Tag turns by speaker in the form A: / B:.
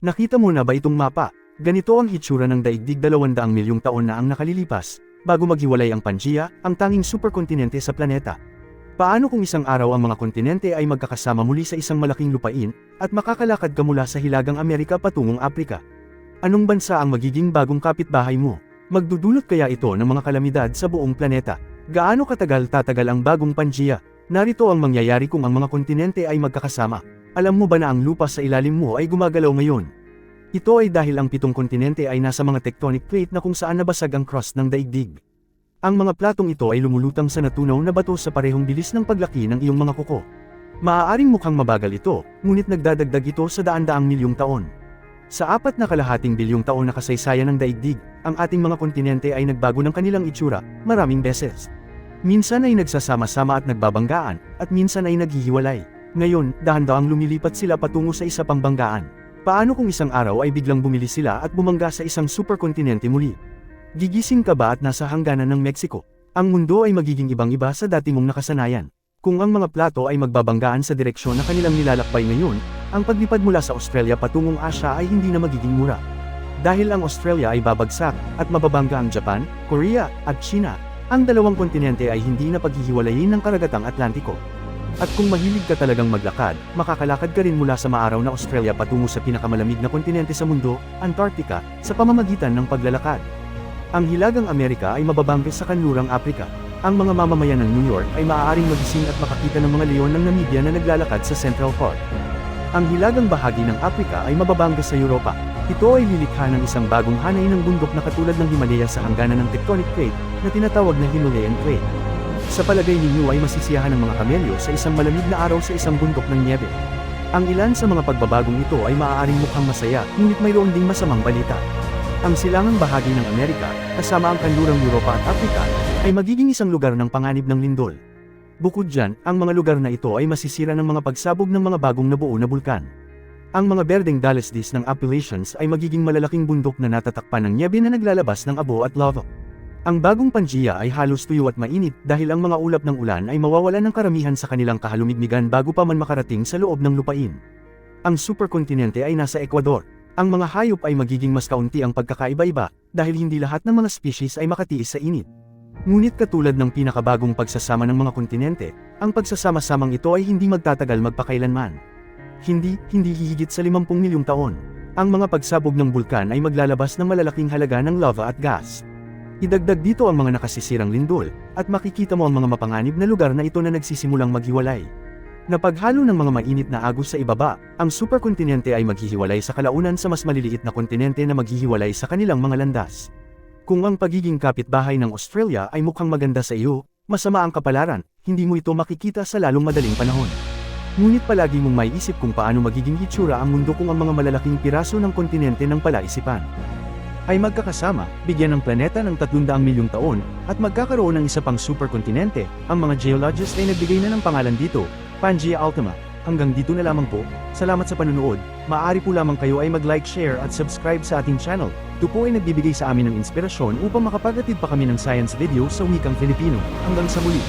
A: Nakita mo na ba itong mapa? Ganito ang hitsura ng daigdig 200 milyong taon na ang nakalilipas, bago maghiwalay ang Pangaea, ang tanging superkontinente sa planeta. Paano kung isang araw ang mga kontinente ay magkakasama muli sa isang malaking lupain, at makakalakad ka mula sa Hilagang Amerika patungong Aprika? Anong bansa ang magiging bagong kapitbahay mo? Magdudulot kaya ito ng mga kalamidad sa buong planeta? Gaano katagal tatagal ang bagong Pangaea? Narito ang mangyayari kung ang mga kontinente ay magkakasama. Alam mo ba na ang lupa sa ilalim mo ay gumagalaw ngayon? Ito ay dahil ang pitong kontinente ay nasa mga tectonic plate na kung saan nabasag ang crust ng daigdig. Ang mga platong ito ay lumulutang sa natunaw na bato sa parehong bilis ng paglaki ng iyong mga kuko. Maaaring mukhang mabagal ito, ngunit nagdadagdag ito sa daan-daang milyong taon. Sa apat na kalahating bilyong taon na kasaysayan ng daigdig, ang ating mga kontinente ay nagbago ng kanilang itsura, maraming beses. Minsan ay nagsasama-sama at nagbabanggaan, at minsan ay naghihiwalay. Ngayon, dahan-dahang lumilipat sila patungo sa isa pang banggaan. Paano kung isang araw ay biglang bumili sila at bumangga sa isang superkontinente muli? Gigising ka ba at nasa hangganan ng Mexico? Ang mundo ay magiging ibang-iba sa dati mong nakasanayan. Kung ang mga plato ay magbabanggaan sa direksyon na kanilang nilalakbay ngayon, ang paglipad mula sa Australia patungong Asia ay hindi na magiging mura. Dahil ang Australia ay babagsak, at mababangga ang Japan, Korea, at China, ang dalawang kontinente ay hindi na paghihiwalayin ng karagatang Atlantiko. At kung mahilig ka talagang maglakad, makakalakad ka rin mula sa maaraw na Australia patungo sa pinakamalamig na kontinente sa mundo, Antarctica, sa pamamagitan ng paglalakad. Ang Hilagang Amerika ay mababangga sa kanlurang Aprika. Ang mga mamamayan ng New York ay maaaring magising at makakita ng mga leon ng Namibia na naglalakad sa Central Park. Ang hilagang bahagi ng Aprika ay mababangga sa Europa. Ito ay lilikha ng isang bagong hanay ng bundok na katulad ng Himalaya sa hangganan ng tectonic plate, na tinatawag na Himalayan Plate. Sa palagay ninyo ay masisiyahan ng mga kamelyo sa isang malamig na araw sa isang bundok ng niebe. Ang ilan sa mga pagbabagong ito ay maaaring mukhang masaya, ngunit mayroon ding masamang balita. Ang silangang bahagi ng Amerika, kasama ang kanlurang Europa at Afrika, ay magiging isang lugar ng panganib ng lindol. Bukod dyan, ang mga lugar na ito ay masisira ng mga pagsabog ng mga bagong nabuo na bulkan. Ang mga berdeng dalesdis ng Appalachians ay magiging malalaking bundok na natatakpan ng niebe na naglalabas ng abo at lava. Ang bagong Pangaea ay halos tuyo at mainit dahil ang mga ulap ng ulan ay mawawalan ng karamihan sa kanilang kahalumigmigan bago pa man makarating sa loob ng lupain. Ang superkontinente ay nasa Ecuador. Ang mga hayop ay magiging mas kaunti ang pagkakaiba-iba dahil hindi lahat ng mga species ay makatiis sa init. Ngunit katulad ng pinakabagong pagsasama ng mga kontinente, ang pagsasama-samang ito ay hindi magtatagal magpakailanman. Hindi, hindi hihigit sa 50 milyong taon. Ang mga pagsabog ng bulkan ay maglalabas ng malalaking halaga ng lava at gas. Idagdag dito ang mga nakasisirang lindol, at makikita mo ang mga mapanganib na lugar na ito na nagsisimulang maghiwalay. Napaghalo ng mga mainit na agos sa ibaba, ang superkontinente ay maghihiwalay sa kalaunan sa mas maliliit na kontinente na maghihiwalay sa kanilang mga landas. Kung ang pagiging kapitbahay ng Australia ay mukhang maganda sa iyo, masama ang kapalaran, hindi mo ito makikita sa lalong madaling panahon. Ngunit palagi mong maiisip kung paano magiging hitsura ang mundo kung ang mga malalaking piraso ng kontinente ng palaisipan ay magkakasama, bigyan ng planeta ng 300 milyong taon, at magkakaroon ng isa pang superkontinente, ang mga geologists ay nagbigay na ng pangalan dito, Pangaea Ultima. Hanggang dito na lamang po, salamat sa panunood, maaari po lamang kayo ay mag-like, share at subscribe sa ating channel. Ito po ay nagbibigay sa amin ng inspirasyon upang makapaghatid pa kami ng science video sa wikang Filipino. Hanggang sa muli.